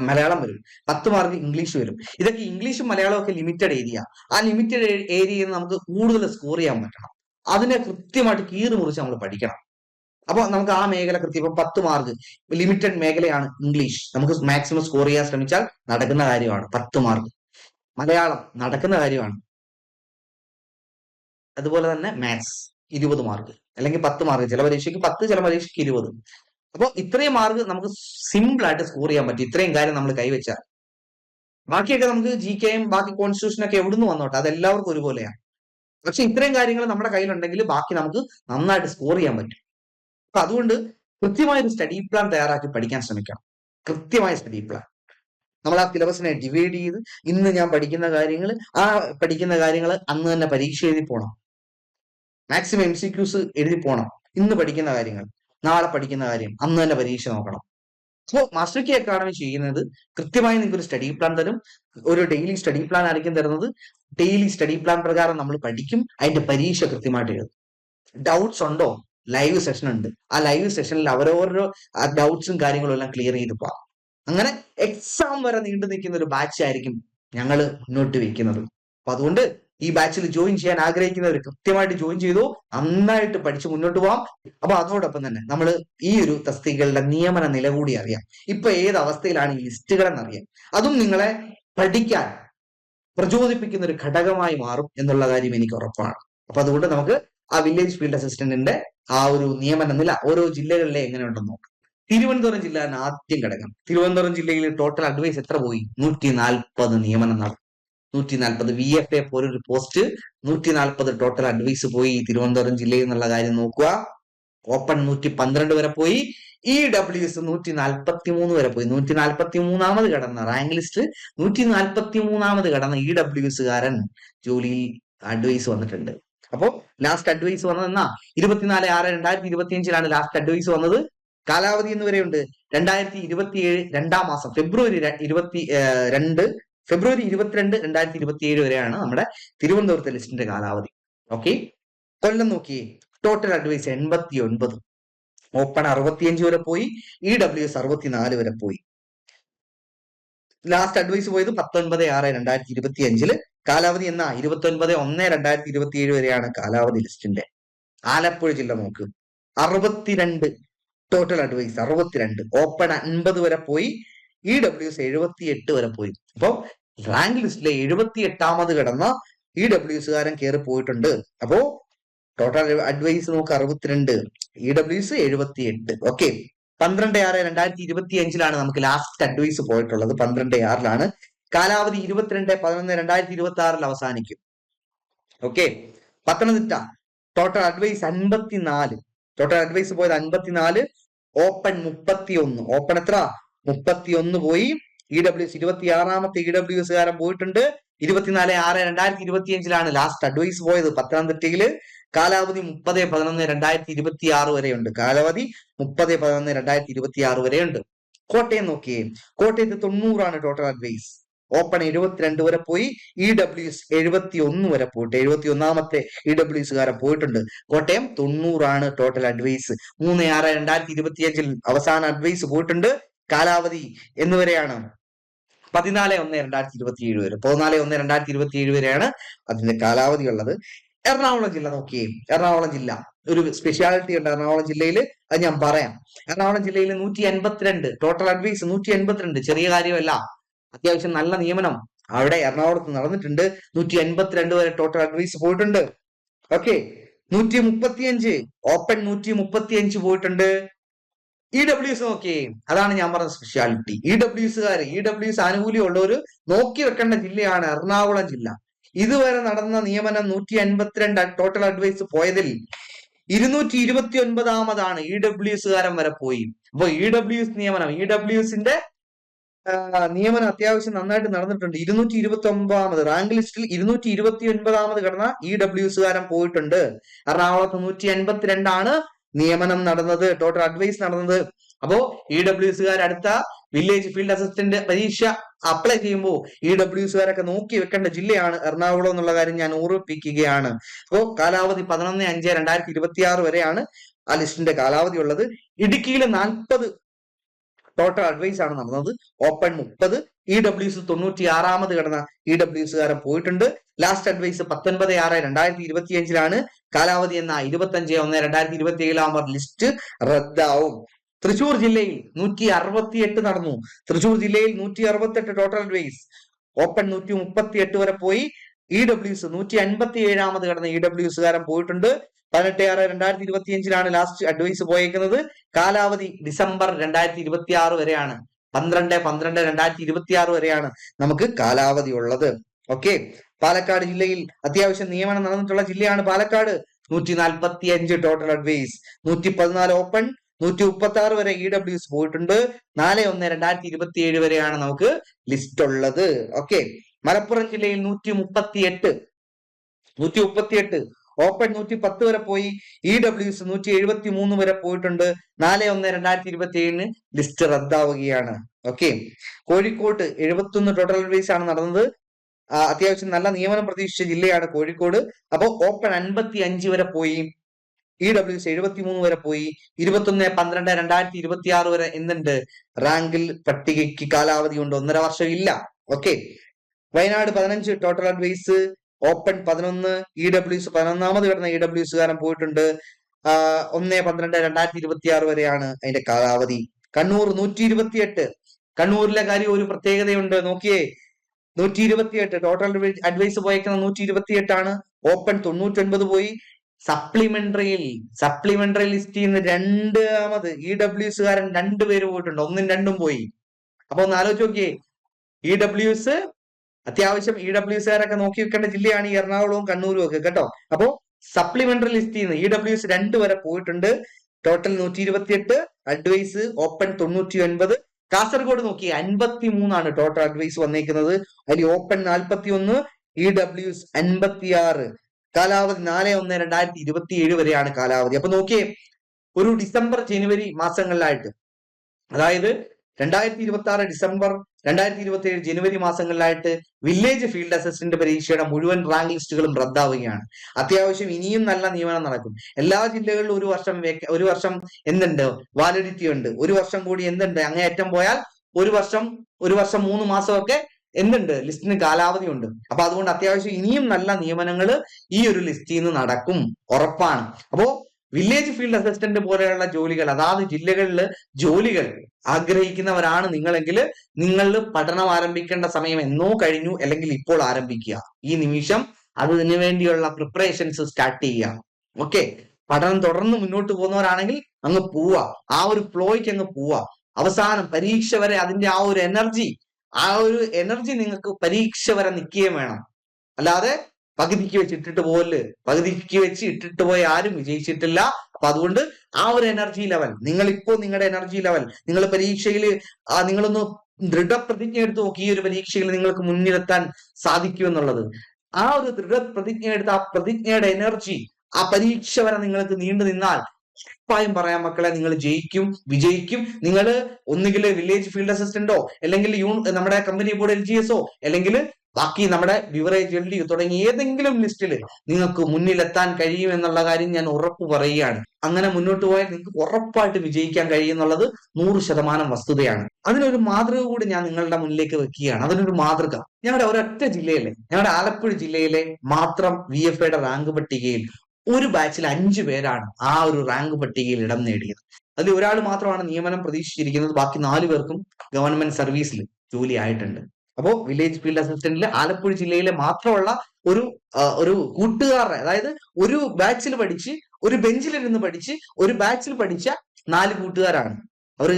മലയാളം വരും. പത്ത് മാർക്ക് ഇംഗ്ലീഷ് വരും. ഇതൊക്കെ ഇംഗ്ലീഷും മലയാളവും ഒക്കെ ലിമിറ്റഡ് ഏരിയ ആ. ലിമിറ്റഡ് ഏരിയയിൽ നമുക്ക് കൂടുതൽ സ്കോർ ചെയ്യാൻ പറ്റണം. അതിനെ കൃത്യമായിട്ട് കീറി മുറിച്ച് നമ്മൾ പഠിക്കണം. അപ്പൊ നമുക്ക് ആ മേഖല കൃത്യം ഇപ്പൊ പത്ത് മാർക്ക് ലിമിറ്റഡ് മേഖലയാണ് ഇംഗ്ലീഷ് നമുക്ക് മാക്സിമം സ്കോർ ചെയ്യാൻ ശ്രമിച്ചാൽ നടക്കുന്ന കാര്യമാണ്. പത്ത് മാർക്ക് മലയാളം നടക്കുന്ന കാര്യമാണ്. അതുപോലെ തന്നെ മാത്സ് ഇരുപത് മാർക്ക് അല്ലെങ്കിൽ പത്ത് മാർക്ക് ചില പരീക്ഷയ്ക്ക് പത്ത് ചില പരീക്ഷയ്ക്ക് ഇരുപത്. അപ്പോൾ ഇത്രയും മാർക്ക് നമുക്ക് സിമ്പിൾ ആയിട്ട് സ്കോർ ചെയ്യാൻ പറ്റും. ഇത്രയും കാര്യം നമ്മൾ കൈവച്ചാൽ ബാക്കിയൊക്കെ നമുക്ക് ജി കെയും ബാക്കി കോൺസ്റ്റിറ്റ്യൂഷനൊക്കെ എവിടുന്ന് വന്നോട്ടെ? അതെല്ലാവർക്കും ഒരുപോലെയാണ് പക്ഷെ ഇത്രയും കാര്യങ്ങൾ നമ്മുടെ കയ്യിലുണ്ടെങ്കിൽ ബാക്കി നമുക്ക് നന്നായിട്ട് സ്കോർ ചെയ്യാൻ പറ്റും. അപ്പൊ അതുകൊണ്ട് കൃത്യമായ ഒരു സ്റ്റഡി പ്ലാൻ തയ്യാറാക്കി പഠിക്കാൻ ശ്രമിക്കണം. കൃത്യമായ സ്റ്റഡി പ്ലാൻ നമ്മൾ ആ സിലബസിനെ ഡിവൈഡ് ചെയ്ത് ഇന്ന് ഞാൻ പഠിക്കുന്ന കാര്യങ്ങൾ ആ പഠിക്കുന്ന കാര്യങ്ങൾ അന്ന് തന്നെ പരീക്ഷ എഴുതി പോകണം മാക്സിമം എം സി ക്യൂസ് എഴുതി പോകണം ഇന്ന് പഠിക്കുന്ന കാര്യങ്ങൾ നാളെ പഠിക്കുന്ന കാര്യം അന്ന് തന്നെ പരീക്ഷ നോക്കണം. സോ മാസ്റ്റർ കി അക്കാഡമി ചെയ്യുന്നത് കൃത്യമായി നിങ്ങൾക്ക് ഒരു സ്റ്റഡി പ്ലാൻ തരും. ഒരു ഡെയിലി സ്റ്റഡി പ്ലാൻ ആയിരിക്കും തരുന്നത്. ഡെയിലി സ്റ്റഡി പ്ലാൻ പ്രകാരം നമ്മൾ പഠിക്കും. അതിന്റെ പരീക്ഷ കൃത്യമായിട്ട് എഴുതും. ഡൗട്ട്സ് ഉണ്ടോ? ലൈവ് സെഷൻ ഉണ്ട്. ആ ലൈവ് സെഷനിൽ അവരോരോ ഡൗട്ട്സും കാര്യങ്ങളും എല്ലാം ക്ലിയർ ചെയ്ത് പോവാം. അങ്ങനെ എക്സാം വരെ നീണ്ടു നിൽക്കുന്ന ഒരു ബാച്ച് ആയിരിക്കും ഞങ്ങൾ മുന്നോട്ട് വെക്കുന്നത്. അപ്പൊ അതുകൊണ്ട് ഈ ബാച്ചിൽ ജോയിൻ ചെയ്യാൻ ആഗ്രഹിക്കുന്നവർ കൃത്യമായിട്ട് ജോയിൻ ചെയ്തു. നന്നായിട്ട് പഠിച്ച് മുന്നോട്ട് പോവാം. അപ്പൊ അതോടൊപ്പം തന്നെ നമ്മൾ ഈ ഒരു തസ്തികകളുടെ നിയമന നില കൂടി അറിയാം. ഇപ്പൊ ഏത് അവസ്ഥയിലാണ് ഈ ലിസ്റ്റുകൾ എന്നറിയാം അതും നിങ്ങളെ പഠിക്കാൻ പ്രചോദിപ്പിക്കുന്ന ഒരു ഘടകമായി മാറും എന്നുള്ള കാര്യം എനിക്ക് ഉറപ്പാണ്. അപ്പൊ അതുകൊണ്ട് നമുക്ക് ആ വില്ലേജ് ഫീൽഡ് അസിസ്റ്റന്റിന്റെ ആ ഒരു നിയമന നില ഓരോ ജില്ലകളിലെ എങ്ങനെയുണ്ടെന്ന് നോക്കാം. തിരുവനന്തപുരം ജില്ല ആദ്യം ഘടകം. തിരുവനന്തപുരം ജില്ലയിൽ ടോട്ടൽ അഡ്വൈസ് എത്ര പോയി? നൂറ്റി നാൽപ്പത് നിയമനം നടന്നു നൂറ്റി നാൽപ്പത് വി എഫ് എ പോലൊരു പോസ്റ്റ് നൂറ്റി നാൽപ്പത് ടോട്ടൽ അഡ്വൈസ് പോയി തിരുവനന്തപുരം ജില്ലയിൽ എന്നുള്ള കാര്യം നോക്കുക. ഓപ്പൺ നൂറ്റി പന്ത്രണ്ട് വരെ പോയി. ഇ ഡബ്ല്യു എസ് നൂറ്റി നാൽപ്പത്തി മൂന്ന് വരെ പോയി. നൂറ്റി നാൽപ്പത്തി മൂന്നാമത് കടന്ന റാങ്ക് ലിസ്റ്റ് നൂറ്റി നാൽപ്പത്തി മൂന്നാമത് കടന്ന ഇ ഡബ്ല്യു എസുകാരൻ ജോലിയിൽ അഡ്വൈസ് വന്നിട്ടുണ്ട്. അപ്പോ ലാസ്റ്റ് അഡ്വൈസ് വന്നത് എന്നാ? ഇരുപത്തിനാല് ആറ് രണ്ടായിരത്തി ഇരുപത്തി അഞ്ചിലാണ് ലാസ്റ്റ് അഡ്വൈസ് വന്നത്. കാലാവധി എന്ന് വരെയുണ്ട്. രണ്ടായിരത്തി ഇരുപത്തി ഏഴ് രണ്ടാം മാസം ഫെബ്രുവരി ഇരുപത്തി രണ്ട് ഫെബ്രുവരി ഇരുപത്തിരണ്ട് രണ്ടായിരത്തി ഇരുപത്തി ഏഴ് വരെയാണ് നമ്മുടെ തിരുവനന്തപുരത്തെ ലിസ്റ്റിന്റെ കാലാവധി. ഓക്കെ കൊല്ലം നോക്കിയേ. ടോട്ടൽ അഡ്വൈസ് എൺപത്തി ഒൻപത് ഓപ്പൺ അറുപത്തിയഞ്ച് വരെ പോയി. ഇ ഡബ്ല്യു എസ് അറുപത്തിനാല് വരെ പോയി. ലാസ്റ്റ് അഡ്വൈസ് പോയത് പത്തൊൻപത് ആറ് രണ്ടായിരത്തി ഇരുപത്തി അഞ്ചിൽ കാലാവധി എന്നാ? ഇരുപത്തി ഒൻപത് ഒന്ന് രണ്ടായിരത്തി ഇരുപത്തി ഏഴ് വരെയാണ് കാലാവധി ലിസ്റ്റിന്റെ ആലപ്പുഴ ജില്ല നോക്ക്. അറുപത്തിരണ്ട്. ടോട്ടൽ അഡ്വൈസ് അറുപത്തിരണ്ട്. ഓപ്പൺ അൻപത് വരെ പോയി. ഇ ഡബ്ല്യു എസ് എഴുപത്തി എട്ട് വരെ പോയി. അപ്പൊ റാങ്ക് ലിസ്റ്റിലെ എഴുപത്തി എട്ടാമത് കിടന്ന ഇ ഡബ്ല്യു എസുകാരൻ കയറി പോയിട്ടുണ്ട്. അപ്പോ ടോട്ടൽ അഡ്വൈസ് നമുക്ക് അറുപത്തിരണ്ട്. ഇ ഡബ്ല്യു എസ് എഴുപത്തി എട്ട് ഓക്കെ പന്ത്രണ്ട് ആറ് രണ്ടായിരത്തി ഇരുപത്തി അഞ്ചിലാണ് നമുക്ക് ലാസ്റ്റ് അഡ്വൈസ് പോയിട്ടുള്ളത്. പന്ത്രണ്ട് ആറിലാണ്. കാലാവധി ഇരുപത്തിരണ്ട് പതിനൊന്ന് രണ്ടായിരത്തി ഇരുപത്തി ആറിൽ അവസാനിക്കും. ഓക്കെ പത്തനംതിട്ട. ടോട്ടൽ അഡ്വൈസ് അൻപത്തിനാല്. ടോട്ടൽ അഡ്വൈസ് പോയത് അൻപത്തിനാല്. ഓപ്പൺ മുപ്പത്തി ഒന്ന് ഓപ്പൺ എത്ര? മുപ്പത്തി ഒന്ന് പോയി. ഇ ഡബ്ല്യു എസ് ഇരുപത്തി ആറാമത്തെ ഇ ഡബ്ല്യു എസ് കാരൻ പോയിട്ടുണ്ട്. ഇരുപത്തിനാല് ആറ് രണ്ടായിരത്തി ഇരുപത്തി അഞ്ചിലാണ് ലാസ്റ്റ് അഡ്വൈസ് പോയത് പത്തനംതിട്ടയിൽ കാലാവധി മുപ്പത് പതിനൊന്ന് രണ്ടായിരത്തി ഇരുപത്തി ആറ് വരെയുണ്ട്. കാലാവധി മുപ്പത് പതിനൊന്ന് രണ്ടായിരത്തി ഇരുപത്തി ആറ് വരെയുണ്ട്. കോട്ടയം നോക്കിയേ. കോട്ടയത്ത് തൊണ്ണൂറാണ് ടോട്ടൽ അഡ്വൈസ് ഓപ്പൺ എഴുപത്തിരണ്ട് വരെ പോയി. ഇ ഡബ്ല്യു എസ് എഴുപത്തി ഒന്ന് വരെ പോയിട്ട് എഴുപത്തി ഒന്നാമത്തെ ഇ ഡബ്ല്യു എസുകാരൻ പോയിട്ടുണ്ട്. കോട്ടയം തൊണ്ണൂറാണ് ടോട്ടൽ അഡ്വൈസ് മൂന്ന് ആറ് രണ്ടായിരത്തി ഇരുപത്തിയഞ്ചിൽ അവസാന അഡ്വൈസ് പോയിട്ടുണ്ട്. കാലാവധി എന്നുവരെയാണ്. പതിനാല് ഒന്ന് രണ്ടായിരത്തി ഇരുപത്തി ഏഴ് വരെ. പതിനാല് ഒന്ന് രണ്ടായിരത്തി ഇരുപത്തി ഏഴ് വരെയാണ് അതിന്റെ കാലാവധി ഉള്ളത്. എറണാകുളം ജില്ല നോക്കിയേ. എറണാകുളം ജില്ല. ഒരു സ്പെഷ്യാലിറ്റി ഉണ്ട് എറണാകുളം ജില്ലയിൽ അത് ഞാൻ പറയാം. എറണാകുളം ജില്ലയിൽ നൂറ്റി എൺപത്തിരണ്ട് ടോട്ടൽ അഡ്വൈസ് നൂറ്റി എൺപത്തിരണ്ട് ചെറിയ കാര്യമല്ല. അത്യാവശ്യം നല്ല നിയമനം അവിടെ എറണാകുളത്ത് നടന്നിട്ടുണ്ട്. നൂറ്റി എൺപത്തിരണ്ട് വരെ ടോട്ടൽ അഡ്വൈസ് പോയിട്ടുണ്ട്. ഓക്കെ നൂറ്റി മുപ്പത്തിയഞ്ച് ഓപ്പൺ നൂറ്റി മുപ്പത്തിയഞ്ച് പോയിട്ടുണ്ട്. ഇ ഡബ്ല്യു എസ് നോക്കിയേ അതാണ് ഞാൻ പറഞ്ഞ സ്പെഷ്യാലിറ്റി ഇ ഡബ്ല്യു എസുകാർ ഇ ഡബ്ല്യു എസ് ആനുകൂല്യം ഉള്ളവർ നോക്കി വെക്കേണ്ട ജില്ലയാണ് എറണാകുളം ജില്ല. ഇതുവരെ നടന്ന നിയമനം നൂറ്റി അൻപത്തിരണ്ട് ടോട്ടൽ അഡ്വൈസ് പോയതിൽ ഇരുന്നൂറ്റി ഇരുപത്തി ഒൻപതാമതാണ് ഇ ഡബ്ല്യു എസുകാരൻ വരെ പോയി. അപ്പൊ ഇ ഡബ്ല്യു എസ് നിയമനം ഇ ഡബ്ല്യു എസിന്റെ നിയമനം അത്യാവശ്യം നന്നായിട്ട് നടന്നിട്ടുണ്ട്. ഇരുന്നൂറ്റി ഇരുപത്തി ഒമ്പതാമത് റാങ്ക് ലിസ്റ്റിൽ ഇരുന്നൂറ്റി ഇരുപത്തി ഒൻപതാമത് കിടന്ന ഇ ഡബ്ല്യു എസുകാരൻ പോയിട്ടുണ്ട്. എറണാകുളത്ത് നൂറ്റി എൺപത്തിരണ്ടാണ് നിയമനം നടന്നത് ടോട്ടൽ അഡ്വൈസ് നടന്നത്. അപ്പോ ഇ ഡബ്ല്യു എസുകാർ അടുത്ത വില്ലേജ് ഫീൽഡ് അസിസ്റ്റന്റ് പരീക്ഷ അപ്ലൈ ചെയ്യുമ്പോൾ ഇ ഡബ്ല്യു എസുകാരൊക്കെ നോക്കി വെക്കേണ്ട ജില്ലയാണ് എറണാകുളം എന്നുള്ള കാര്യം ഞാൻ ഓർമ്മിപ്പിക്കുകയാണ് അപ്പോ കാലാവധി പതിനൊന്ന് അഞ്ച് രണ്ടായിരത്തി ഇരുപത്തി ആറ് വരെയാണ് ആ ലിസ്റ്റിന്റെ കാലാവധി ഉള്ളത്. ഇടുക്കിയിൽ നാൽപ്പത് ടോട്ടൽ അഡ്വൈസ് ആണ് നടന്നത്. ഓപ്പൺ മുപ്പത്. ഇ ഡബ്ല്യു എസ് തൊണ്ണൂറ്റി ആറാമത് കടന്ന ഇ ഡബ്ല്യു എസുകാരൻ പോയിട്ടുണ്ട്. ലാസ്റ്റ് അഡ്വൈസ് പത്തൊൻപത് ആറ് രണ്ടായിരത്തി ഇരുപത്തി അഞ്ചിലാണ് കാലാവധി എന്ന ഇരുപത്തി അഞ്ച് ഒന്ന് രണ്ടായിരത്തി ഇരുപത്തി ഏഴാം ലിസ്റ്റ് റദ്ദാവും. തൃശൂർ ജില്ലയിൽ നൂറ്റി അറുപത്തിയെട്ട് നടന്നു. തൃശൂർ ജില്ലയിൽ നൂറ്റി അറുപത്തെട്ട് ടോട്ടൽ അഡ്വൈസ് ഓപ്പൺ നൂറ്റി മുപ്പത്തി എട്ട് വരെ പോയി. ഇ ഡബ്ല്യൂസ് നൂറ്റി അൻപത്തി ഏഴാമത് കടന്ന ഇ ഡബ്ല്യു എസുകാരൻ പോയിട്ടുണ്ട്. പതിനെട്ട് ആറ് രണ്ടായിരത്തി ഇരുപത്തി അഞ്ചിലാണ് ലാസ്റ്റ് അഡ്വൈസ് പോയേക്കുന്നത്. കാലാവധി ഡിസംബർ രണ്ടായിരത്തി ഇരുപത്തി ആറ് വരെയാണ്. പന്ത്രണ്ട് പന്ത്രണ്ട് രണ്ടായിരത്തി ഇരുപത്തി ആറ് വരെയാണ് നമുക്ക് കാലാവധി ഉള്ളത്. ഓക്കെ പാലക്കാട് ജില്ലയിൽ അത്യാവശ്യം നിയമനം നടന്നിട്ടുള്ള ജില്ലയാണ് പാലക്കാട്. നൂറ്റി നാൽപ്പത്തി അഞ്ച് ടോട്ടൽ അഡ്വൈസ് നൂറ്റി പതിനാല് ഓപ്പൺ നൂറ്റി മുപ്പത്തി ആറ് വരെ ഇ ഡബ്ല്യു എസ് പോയിട്ടുണ്ട്. നാല് ഒന്ന് രണ്ടായിരത്തി ഇരുപത്തി ഏഴ് വരെയാണ് നമുക്ക് ലിസ്റ്റ് ഉള്ളത്. ഓക്കെ മലപ്പുറം ജില്ലയിൽ നൂറ്റി മുപ്പത്തി എട്ട് നൂറ്റി മുപ്പത്തി എട്ട് ഓപ്പൺ നൂറ്റി പത്ത് വരെ പോയി ഇ ഡബ്ല്യു എസ് നൂറ്റി എഴുപത്തി മൂന്ന് വരെ പോയിട്ടുണ്ട്. നാല് ഒന്ന് രണ്ടായിരത്തി ഇരുപത്തി ഏഴിന് ലിസ്റ്റ് റദ്ദാവുകയാണ്. ഓക്കെ കോഴിക്കോട്ട് എഴുപത്തി ഒന്ന് ടോട്ടൽ അഡ്വൈസ് ആണ് നടന്നത്. അത്യാവശ്യം നല്ല നിയമനം പ്രതീക്ഷിച്ച ജില്ലയാണ് കോഴിക്കോട്. അപ്പോൾ ഓപ്പൺ അൻപത്തി അഞ്ച് വരെ പോയി. ഇ ഡബ്ല്യു എസ് എഴുപത്തി മൂന്ന് വരെ പോയി. ഇരുപത്തൊന്ന് പന്ത്രണ്ട് രണ്ടായിരത്തി ഇരുപത്തി ആറ് വരെ എന്തുണ്ട്? റാങ്കിൽ പട്ടികയ്ക്ക് കാലാവധി ഉണ്ട്. ഒന്നര വർഷം ഇല്ല. ഓക്കെ വയനാട് പതിനഞ്ച് ടോട്ടൽ അഡ്വൈസ് ഓപ്പൺ പതിനൊന്ന് ഇ ഡബ്ല്യു എസ് പതിനൊന്നാമത് കിടന്ന ഇ ഡബ്ല്യു എസുകാരൻ പോയിട്ടുണ്ട് ഒന്ന് പന്ത്രണ്ട് രണ്ടായിരത്തി ഇരുപത്തി ആറ് വരെയാണ് അതിന്റെ കാലാവധി. കണ്ണൂർ നൂറ്റി ഇരുപത്തിയെട്ട് കണ്ണൂരിലെ കാര്യം ഒരു പ്രത്യേകതയുണ്ട്. നോക്കിയേ. നൂറ്റി ഇരുപത്തിയെട്ട് ടോട്ടൽ അഡ്വൈസ് പോയേക്കുന്ന നൂറ്റി ഇരുപത്തിയെട്ടാണ് ഓപ്പൺ തൊണ്ണൂറ്റി ഒൻപത് പോയി. സപ്ലിമെന്ററിയിൽ സപ്ലിമെന്ററി ലിസ്റ്റിൽ നിന്ന് രണ്ടാമത് ഇ ഡബ്ല്യുസുകാരൻ രണ്ടുപേര് പോയിട്ടുണ്ട്. ഒന്നും രണ്ടും പോയി. അപ്പൊ ഒന്ന് ആലോചിച്ച് നോക്കിയേ. ഇ ഡബ്ല്യുസ് അത്യാവശ്യം ഇ ഡബ്ല്യുസുകാരൊക്കെ നോക്കി വെക്കേണ്ട ജില്ലയാണ് ഈ എറണാകുളവും കണ്ണൂരും ഒക്കെ കേട്ടോ? അപ്പോ സപ്ലിമെന്ററി ലിസ്റ്റിൽ നിന്ന് ഇ ഡബ്ല്യുസ് വരെ പോയിട്ടുണ്ട്. ടോട്ടൽ നൂറ്റി ഇരുപത്തിയെട്ട് അഡ്വൈസ് ഓപ്പൺ തൊണ്ണൂറ്റി ഒൻപത് കാസർഗോഡ് നോക്കി അൻപത്തി മൂന്നാണ് ടോട്ടൽ അഡ്വൈസ് വന്നേക്കുന്നത്. അതിൽ ഓപ്പൺ നാൽപ്പത്തി ഒന്ന് ഇ ഡബ്ല്യുസ് അൻപത്തി ആറ് കാലാവധി നാല് ഒന്ന് രണ്ടായിരത്തി ഇരുപത്തി ഏഴ് വരെയാണ് കാലാവധി. അപ്പൊ നോക്കിയേ ഒരു ഡിസംബർ ജനുവരി മാസങ്ങളിലായിട്ട് അതായത് രണ്ടായിരത്തി ഇരുപത്തി ആറ് ഡിസംബർ രണ്ടായിരത്തി ഇരുപത്തി ഏഴ് ജനുവരി മാസങ്ങളിലായിട്ട് വില്ലേജ് ഫീൽഡ് അസിസ്റ്റന്റ് പരീക്ഷയുടെ മുഴുവൻ റാങ്ക് ലിസ്റ്റുകളും റദ്ദാവുകയാണ്. അത്യാവശ്യം ഇനിയും നല്ല നിയമനം നടക്കും. എല്ലാ ജില്ലകളിലും ഒരു വർഷം ഒരു വർഷം എന്തുണ്ട്? വാലിഡിറ്റി ഉണ്ട്. ഒരു വർഷം കൂടി എന്തുണ്ട്? അങ്ങേയറ്റം പോയാൽ ഒരു വർഷം ഒരു വർഷം മൂന്ന് മാസമൊക്കെ എന്തുണ്ട്? ലിസ്റ്റിന് കാലാവധി ഉണ്ട്. അപ്പൊ അതുകൊണ്ട് അത്യാവശ്യം ഇനിയും നല്ല നിയമനങ്ങൾ ഈ ഒരു ലിസ്റ്റിൽ നിന്ന് നടക്കും. ഉറപ്പാണ്. അപ്പോ വില്ലേജ് ഫീൽഡ് അസിസ്റ്റന്റ് പോലെയുള്ള ജോലികൾ അതാത് ജില്ലകളിൽ ജോലികൾ ആഗ്രഹിക്കുന്നവരാണ് നിങ്ങളെങ്കിൽ നിങ്ങൾ പഠനം ആരംഭിക്കേണ്ട സമയം എന്നോ കഴിഞ്ഞു അല്ലെങ്കിൽ ഇപ്പോൾ ആരംഭിക്കുക. ഈ നിമിഷം അതിനു വേണ്ടിയുള്ള പ്രിപ്പറേഷൻസ് സ്റ്റാർട്ട് ചെയ്യുക. ഓക്കെ പഠനം തുടർന്ന് മുന്നോട്ട് പോകുന്നവരാണെങ്കിൽ അങ്ങ് പോവുക. ആ ഒരു ഫ്ലോയ്ക്ക് അങ്ങ് പോവുക. അവസാനം പരീക്ഷ വരെ അതിന്റെ ആ ഒരു എനർജി ആ ഒരു എനർജി നിങ്ങൾക്ക് പരീക്ഷ വരെ നിൽക്കുകയും വേണം. അല്ലാതെ പകുതിക്ക് വെച്ച് ഇട്ടിട്ട് പോകൽ പകുതിക്ക് വെച്ച് ഇട്ടിട്ട് പോയ ആരും വിജയിച്ചിട്ടില്ല. അപ്പൊ അതുകൊണ്ട് ആ ഒരു എനർജി ലെവൽ നിങ്ങൾ ഇപ്പോ നിങ്ങളുടെ എനർജി ലെവൽ നിങ്ങൾ പരീക്ഷയിൽ നിങ്ങളൊന്ന് ദൃഢപ്രതിജ്ഞ എടുത്ത് നോക്കി ഈ ഒരു പരീക്ഷയിൽ നിങ്ങൾക്ക് മുന്നിലെത്താൻ സാധിക്കുമെന്നുള്ളത്. ആ ഒരു ദൃഢപ്രതിജ്ഞ എടുത്ത് ആ പ്രതിജ്ഞയുടെ എനർജി ആ പരീക്ഷ വരെ നിങ്ങൾക്ക് നീണ്ടു നിന്നാൽ ഉറപ്പായും പറയാം മക്കളെ നിങ്ങൾ ജയിക്കും വിജയിക്കും. നിങ്ങൾ ഒന്നുകിൽ വില്ലേജ് ഫീൽഡ് അസിസ്റ്റന്റോ അല്ലെങ്കിൽ യൂൺ നമ്മുടെ കമ്പനി ബോർഡ് എൽ ജി എസോ അല്ലെങ്കിൽ ബാക്കി നമ്മുടെ ബിവറേജ് എൽ ഡി തുടങ്ങി ഏതെങ്കിലും ലിസ്റ്റിൽ നിങ്ങൾക്ക് മുന്നിലെത്താൻ കഴിയും എന്നുള്ള കാര്യം ഞാൻ ഉറപ്പ് പറയുകയാണ്. അങ്ങനെ മുന്നോട്ട് പോയാൽ നിങ്ങൾക്ക് ഉറപ്പായിട്ട് വിജയിക്കാൻ കഴിയുമെന്നുള്ളത് നൂറ് ശതമാനം വസ്തുതയാണ്. അതിനൊരു മാതൃക കൂടി ഞാൻ നിങ്ങളുടെ മുന്നിലേക്ക് വെക്കുകയാണ്. അതിനൊരു മാതൃക. ഞങ്ങളുടെ ഒരൊറ്റ ജില്ലയിലെ ഞങ്ങളുടെ ആലപ്പുഴ ജില്ലയിലെ മാത്രം വി എഫ് എയുടെ റാങ്ക് പട്ടികയിൽ ഒരു ബാച്ചിൽ അഞ്ചു പേരാണ് ആ ഒരു റാങ്ക് പട്ടികയിൽ ഇടം നേടിയത്. അതിൽ ഒരാൾ മാത്രമാണ് നിയമനം പ്രതീക്ഷിച്ചിരിക്കുന്നത്. ബാക്കി നാലു പേർക്കും ഗവൺമെന്റ് സർവീസിൽ ജോലി ആയിട്ടുണ്ട്. അപ്പോ വില്ലേജ് ഫീൽഡ് അസിസ്റ്റന്റിൽ ആലപ്പുഴ ജില്ലയിലെ മാത്രമുള്ള ഒരു ഒരു കൂട്ടുകാരുടെ അതായത് ഒരു ബാച്ചിൽ പഠിച്ച് ഒരു ബെഞ്ചിലിരുന്ന് പഠിച്ച് ഒരു ബാച്ചിൽ പഠിച്ച നാല് കൂട്ടുകാരാണ്. അവർ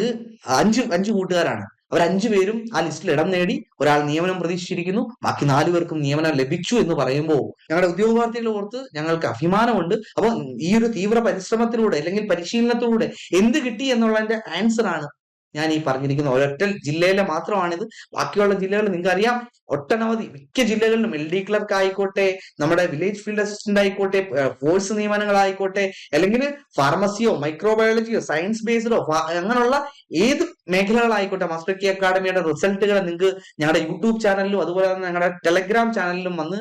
അഞ്ച് അഞ്ച് കൂട്ടുകാരാണ്. അവർ അഞ്ചു പേരും ആ ലിസ്റ്റിൽ ഇടം നേടി ഒരാൾ നിയമനം പ്രതീക്ഷിച്ചിരിക്കുന്നു ബാക്കി നാലു പേർക്കും നിയമനം ലഭിച്ചു എന്ന് പറയുമ്പോൾ ഞങ്ങളുടെ ഉദ്യോഗാർത്ഥികളെ ഓർത്ത് ഞങ്ങൾക്ക് അഭിമാനമുണ്ട്. അപ്പോൾ ഈ ഒരു തീവ്ര പരിശ്രമത്തിലൂടെ അല്ലെങ്കിൽ പരിശീലനത്തിലൂടെ എന്ത് കിട്ടി എന്നുള്ളതിന്റെ ആൻസർ ആണ് ഞാൻ ഈ പറഞ്ഞിരിക്കുന്ന ഒരൊറ്റ ജില്ലയിലെ മാത്രമാണിത്. ബാക്കിയുള്ള ജില്ലകൾ നിങ്ങൾക്ക് അറിയാം ഒട്ടനവധി മിക്ക ജില്ലകളിലും എൽ ഡി ക്ലർക്ക് ആയിക്കോട്ടെ നമ്മുടെ വില്ലേജ് ഫീൽഡ് അസിസ്റ്റന്റ് ആയിക്കോട്ടെ ഫോഴ്സ് നിയമനങ്ങളായിക്കോട്ടെ അല്ലെങ്കിൽ ഫാർമസിയോ മൈക്രോബയോളജിയോ സയൻസ് ബേസ്ഡോ അങ്ങനെയുള്ള ഏത് മേഖലകളായിക്കോട്ടെ മാസ്റ്റർ കി അക്കാഡമിയുടെ റിസൾട്ടുകൾ നിങ്ങൾക്ക് ഞങ്ങളുടെ യൂട്യൂബ് ചാനലിലും അതുപോലെ തന്നെ ഞങ്ങളുടെ ടെലഗ്രാം ചാനലിലും വന്ന്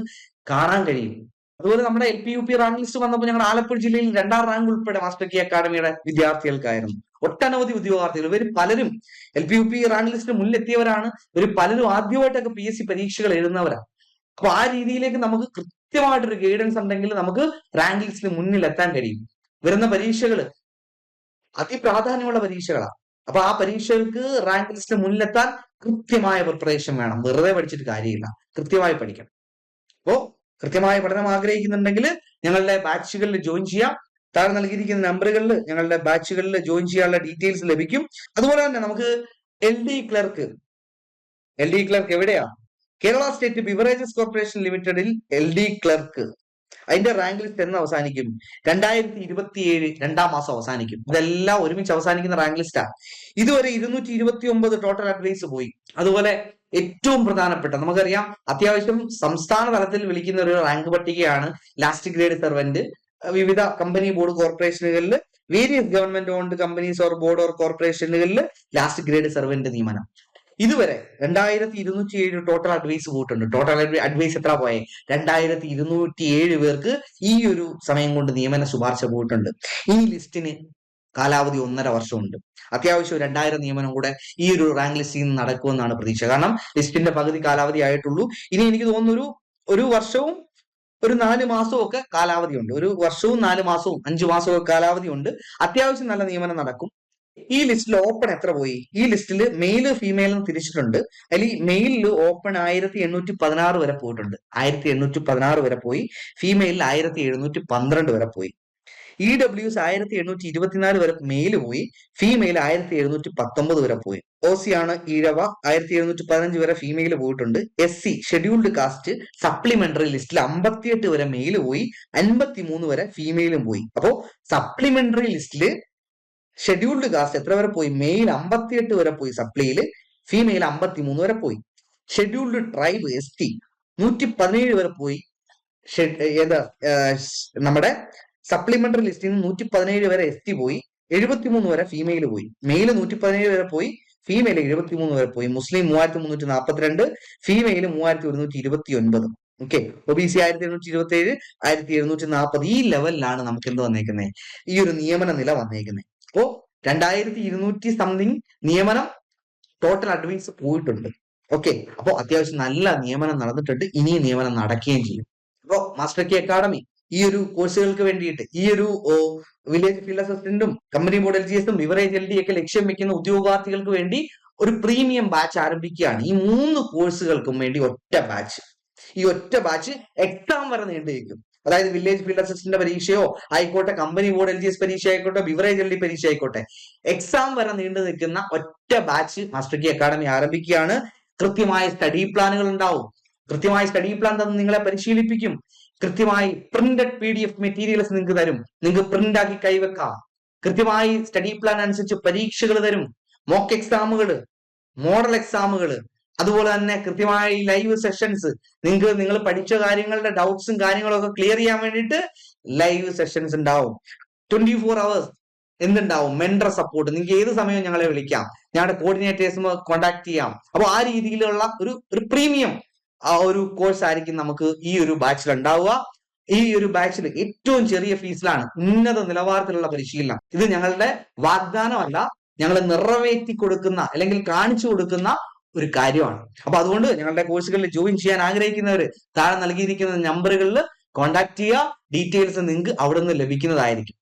കാണാൻ കഴിയും. അതുപോലെ നമ്മുടെ L P U P rank list വന്നപ്പോൾ ഞങ്ങളുടെ ആലപ്പുഴ ജില്ലയിൽ രണ്ടാം റാങ്ക് ഉൾപ്പെടെ മാസ്റ്റർ കി അക്കാഡമിയുടെ വിദ്യാർത്ഥികൾക്കായിരുന്നു. ഒട്ടനവധി ഉദ്യോഗാർത്ഥികൾ. ഇവർ പലരും L P U P rank ലിസ്റ്റിന് മുന്നിലെത്തിയവരാണ്. ഇവർ പലരും ആദ്യമായിട്ടൊക്കെ പി എസ് സി പരീക്ഷകൾ എഴുതുന്നവരാണ്. അപ്പൊ ആ രീതിയിലേക്ക് നമുക്ക് കൃത്യമായിട്ടൊരു ഗൈഡൻസ് ഉണ്ടെങ്കിൽ നമുക്ക് റാങ്ക് ലിസ്റ്റിന് മുന്നിലെത്താൻ കഴിയും. വരുന്ന പരീക്ഷകൾ അതിപ്രാധാന്യമുള്ള പരീക്ഷകളാണ്. അപ്പൊ ആ പരീക്ഷകൾക്ക് റാങ്ക് ലിസ്റ്റിന് മുന്നിലെത്താൻ കൃത്യമായ പ്രിപ്പറേഷൻ വേണം. വെറുതെ പഠിച്ചിട്ട് കാര്യമില്ല. കൃത്യമായി പഠിക്കണം. അപ്പോ കൃത്യമായ പഠനം ആഗ്രഹിക്കുന്നുണ്ടെങ്കിൽ ഞങ്ങളുടെ ബാച്ചുകളിൽ ജോയിൻ ചെയ്യാം. താഴെ നൽകിയിരിക്കുന്ന നമ്പറുകളിൽ ഞങ്ങളുടെ ബാച്ചുകളിൽ ജോയിൻ ചെയ്യാനുള്ള ഡീറ്റെയിൽസ് ലഭിക്കും. അതുപോലെ തന്നെ നമുക്ക് L D clerk L D clerk എവിടെയാ? കേരള സ്റ്റേറ്റ് ബിവറേജസ് കോർപ്പറേഷൻ ലിമിറ്റഡിൽ എൽ ഡി ക്ലർക്ക് അതിന്റെ റാങ്ക് ലിസ്റ്റ് എന്ന് അവസാനിക്കും. രണ്ടായിരത്തി ഇരുപത്തി ഏഴ് രണ്ടാം മാസം അവസാനിക്കും. ഇതെല്ലാം ഒരുമിച്ച് അവസാനിക്കുന്ന റാങ്ക് ലിസ്റ്റാ ഇതുവരെ ഇരുന്നൂറ്റി ഇരുപത്തി ഒമ്പത് ടോട്ടൽ അഡ്വൈസ് പോയി. അതുപോലെ ഏറ്റവും പ്രധാനപ്പെട്ട നമുക്കറിയാം അത്യാവശ്യം സംസ്ഥാന തലത്തിൽ വിളിക്കുന്ന ഒരു റാങ്ക് പട്ടികയാണ് ലാസ്റ്റ് ഗ്രേഡ് സെർവന്റ് വിവിധ company board കോർപ്പറേഷനുകളിൽ various government owned companies or board or കോർപ്പറേഷനുകളിൽ last grade servant നിയമനം. ഇതുവരെ രണ്ടായിരത്തി ഇരുന്നൂറ്റി ഏഴ് ടോട്ടൽ അഡ്വൈസ് പോയിട്ടുണ്ട് ടോട്ടൽ അഡ്വൈസ് എത്ര പോയെ? രണ്ടായിരത്തി ഇരുന്നൂറ്റി ഏഴ് പേർക്ക് ഈ ഒരു സമയം കൊണ്ട് നിയമന ശുപാർശ പോയിട്ടുണ്ട്. ഈ ലിസ്റ്റിന് കാലാവധി ഒന്നര വർഷമുണ്ട്. അത്യാവശ്യം രണ്ടായിരം നിയമനം കൂടെ ഈ ഒരു റാങ്ക് ലിസ്റ്റിൽ നിന്ന് നടക്കുമെന്നാണ് പ്രതീക്ഷ. കാരണം ലിസ്റ്റിന്റെ പകുതി കാലാവധി ആയിട്ടുള്ളൂ. ഇനി എനിക്ക് തോന്നുന്നൊരു ഒരു വർഷവും ഒരു നാല് മാസവും ഒക്കെ കാലാവധിയുണ്ട് ഒരു വർഷവും നാല് മാസവും അഞ്ചു മാസവും ഒക്കെ കാലാവധി ഉണ്ട്. അത്യാവശ്യം നല്ല നിയമനം നടക്കും. ഈ ലിസ്റ്റിൽ ഓപ്പൺ എത്ര പോയി? ഈ ലിസ്റ്റിൽ മെയിൽ ഫീമെയിലും തിരിച്ചിട്ടുണ്ട്. അതിൽ മെയിലിൽ ഓപ്പൺ ആയിരത്തി എണ്ണൂറ്റി പതിനാറ് വരെ പോയിട്ടുണ്ട്. ആയിരത്തി എണ്ണൂറ്റി പതിനാറ് വരെ പോയി. ഫീമെയിലിൽ ആയിരത്തി എഴുന്നൂറ്റി പന്ത്രണ്ട് വരെ പോയി. ഇ ഡബ്ല്യുസ് ആയിരത്തി എണ്ണൂറ്റി ഇരുപത്തിനാല് വരെ മെയിൽ പോയി. ഫീമെയിൽ ആയിരത്തി എഴുന്നൂറ്റി പത്തൊമ്പത് വരെ പോയി. ഒ സി ആണ് ഈഴവ. ആയിരത്തി എഴുന്നൂറ്റി പതിനഞ്ച് വരെ ഫീമെയിൽ പോയിട്ടുണ്ട്. S C scheduled caste supplementary ലിസ്റ്റിൽ അമ്പത്തിയെട്ട് വരെ മെയിൽ പോയി. അൻപത്തി മൂന്ന് വരെ ഫീമെയിലും പോയി. അപ്പോ സപ്ലിമെന്ററി ലിസ്റ്റിൽ ഷെഡ്യൂൾഡ് കാസ്റ്റ് എത്ര വരെ പോയി? മെയിൽ അമ്പത്തിയെട്ട് വരെ പോയി. സപ്ലിയിൽ ഫീമെയിൽ അമ്പത്തി മൂന്ന് വരെ പോയി. ഷെഡ്യൂൾഡ് ട്രൈബ് എസ് ടി നൂറ്റി പതിനേഴ് വരെ പോയി. ഏതാ നമ്മുടെ സപ്ലിമെന്ററി ലിസ്റ്റിൽ നിന്ന് നൂറ്റി പതിനേഴ് വരെ എസ് ടി പോയി. എഴുപത്തിമൂന്ന് വരെ ഫീമെയിൽ പോയി. മെയിൽ നൂറ്റി പതിനേഴ് വരെ പോയി. ഫീമെയിൽ എഴുപത്തിമൂന്ന് വരെ പോയി. മുസ്ലിം മൂവായിരത്തി മുന്നൂറ്റി നാൽപ്പത്തിരണ്ട് ഫീമെയിൽ മൂവായിരത്തി ഒരുന്നൂറ്റി ഇരുപത്തി ഒൻപത് ഓക്കെ ഒ ബി സി ആയിരത്തി എഴുന്നൂറ്റി ഇരുപത്തി ഏഴ് ആയിരത്തി എഴുന്നൂറ്റി നാൽപ്പത് ഈ ലെവലിലാണ് നമുക്ക് എന്ത് വന്നേക്കുന്നത് ഈ ഒരു നിയമന നില വന്നേക്കുന്നത് അപ്പോ രണ്ടായിരത്തി ഇരുന്നൂറ്റി സംതിങ് നിയമനം ടോട്ടൽ അഡ്വൈസ് പോയിട്ടുണ്ട്. ഓക്കെ അപ്പോൾ അത്യാവശ്യം നല്ല നിയമനം നടന്നിട്ടുണ്ട്. ഇനി നിയമനം നടക്കുകയും ചെയ്യും. അപ്പോൾ മാസ്റ്റർ കെ അക്കാഡമി ഈ ഒരു കോഴ്സുകൾക്ക് വേണ്ടിയിട്ട് ഈ ഒരു വില്ലേജ് ഫീൽഡ് അസിസ്റ്റന്റും കമ്പനി ബോർഡ് എൽ ജി എസും ലിവറേജ് എൽ ഡി ഒക്കെ ലക്ഷ്യം വെക്കുന്ന ഉദ്യോഗാർത്ഥികൾക്ക് വേണ്ടി ഒരു പ്രീമിയം ബാച്ച് ആരംഭിക്കുകയാണ്. ഈ മൂന്ന് കോഴ്സുകൾക്കും വേണ്ടി ഒറ്റ ബാച്ച് ഈ ഒറ്റ ബാച്ച് എക്സാം വരെ നീണ്ടിരിക്കും അതായത് വില്ലേജ് ഫീൽഡ് അസിസ്റ്റന്റ് പരീക്ഷയോ ആയിക്കോട്ടെ company board L G S പരീക്ഷ ആയിക്കോട്ടെ ബിവറേജ് എൽ ഡി പരീക്ഷ ആയിക്കോട്ടെ. എക്സാം വരെ നീണ്ടു നിൽക്കുന്ന ഒറ്റ ബാച്ച് മാസ്റ്റർ കി അക്കാഡമി ആരംഭിക്കുകയാണ്. കൃത്യമായ സ്റ്റഡി പ്ലാനുകൾ ഉണ്ടാവും. കൃത്യമായ സ്റ്റഡി പ്ലാൻ തന്ന് നിങ്ങളെ പരിശീലിപ്പിക്കും. കൃത്യമായി printed P D F materials നിങ്ങൾക്ക് തരും. നിങ്ങൾക്ക് പ്രിന്റ് ആക്കി കൈവെക്കാം. കൃത്യമായി സ്റ്റഡി പ്ലാൻ അനുസരിച്ച് പരീക്ഷകൾ തരും. മോക്ക് എക്സാമുകൾ മോഡൽ എക്സാമുകൾ അതുപോലെ തന്നെ കൃത്യമായി ലൈവ് സെഷൻസ് നിങ്ങൾക്ക് നിങ്ങൾ പഠിച്ച കാര്യങ്ങളുടെ ഡൗട്ട്സും കാര്യങ്ങളും ഒക്കെ ക്ലിയർ ചെയ്യാൻ വേണ്ടിയിട്ട് ലൈവ് സെഷൻസ് ഉണ്ടാവും. ട്വന്റി ഫോർ അവേഴ്സ് എന്തുണ്ടാവും? മെൻഡർ സപ്പോർട്ട് നിങ്ങൾക്ക് ഏത് സമയവും ഞങ്ങളെ വിളിക്കാം. ഞങ്ങളുടെ കോർഡിനേറ്റേഴ്സും കോൺടാക്ട് ചെയ്യാം. അപ്പോൾ ആ രീതിയിലുള്ള ഒരു ഒരു പ്രീമിയം ആ ഒരു കോഴ്സ് ആയിരിക്കും നമുക്ക് ഈ ഒരു ബാച്ചിൽ ഉണ്ടാവുക. ഈ ഒരു ബാച്ചിൽ ഏറ്റവും ചെറിയ ഫീസിലാണ് ഉന്നത നിലവാരത്തിലുള്ള പരിശീലനം. ഇത് ഞങ്ങളുടെ വാഗ്ദാനമല്ല. ഞങ്ങൾ നിറവേറ്റി കൊടുക്കുന്ന അല്ലെങ്കിൽ കാണിച്ചു കൊടുക്കുന്ന ഒരു കാര്യമാണ്. അപ്പൊ അതുകൊണ്ട് ഞങ്ങളുടെ കോഴ്സുകളിൽ ജോയിൻ ചെയ്യാൻ ആഗ്രഹിക്കുന്നവർ താഴെ നൽകിയിരിക്കുന്ന നമ്പറുകളിൽ കോൺടാക്ട് ചെയ്യുക. ഡീറ്റെയിൽസ് നിങ്ങൾക്ക് അവിടെ നിന്ന് ലഭിക്കുന്നതായിരിക്കും.